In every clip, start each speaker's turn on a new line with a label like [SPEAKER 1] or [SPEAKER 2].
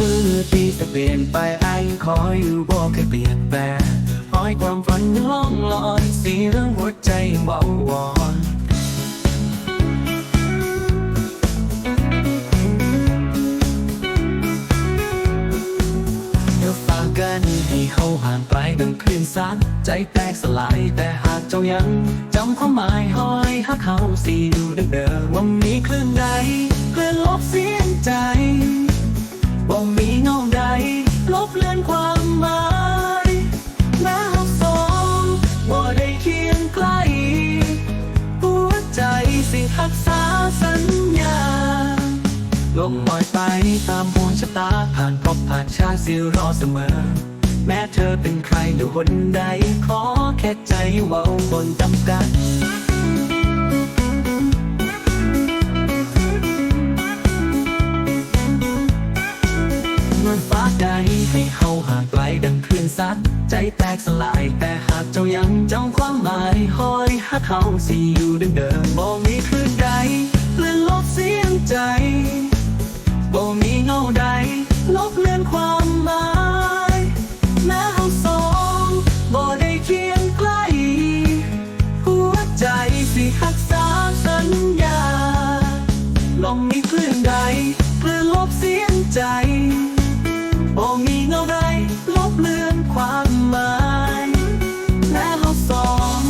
[SPEAKER 1] มือที่จะเปลี่ยนไปไอ้คอยอยู่บอกเคยเปลี่ยนแปลงคอยความฝันยังล่องลอยสีเรื่องหัวใจเบาวอนเดี๋ยวฝากกันให้เขาห่างไกลดังคลื่นซัดใจแตกสลายแต่หากเจ้ายังจำความหมายห้อยหักเขาสีอยู่ดังเดิมว่ามีคลื่นใด ลงปล่อยไปตามดวงชะตา ผ่านพบผ่านชาติสิรอเสมอ แม้เธอเป็นใครหรือคนใด ขอแค่ใจเว่าบนจำกัดเงินฟ้าใดให้เฮาห่างไกลดังคลื่นซัดใจแตกสลายแต่หากเจ้ายังจำความหมายคอยหักเขาสิอยู่ดังเดิมบ่มีคลื่นใดเสิรักษาสัญญา ลองมีคลื่นใดคลื่นลบเสียงใจบ่มีเงาใดลบเลือนความหมายแม้เราสอง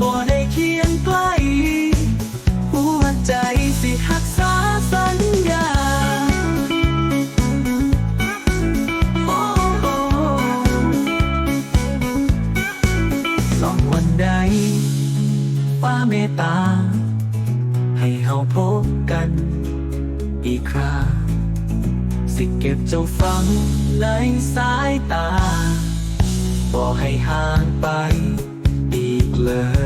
[SPEAKER 1] บ่ได้เคียงใกล้หัวใจสิรักษาสัญญาโอ้โอ้ลองวันใด ฟ้าเมตตา ให้เฮาพบกัน อีกคราสิเก็บเจ้าฟังในสายตา บอกให้ห่างไปอีกเลย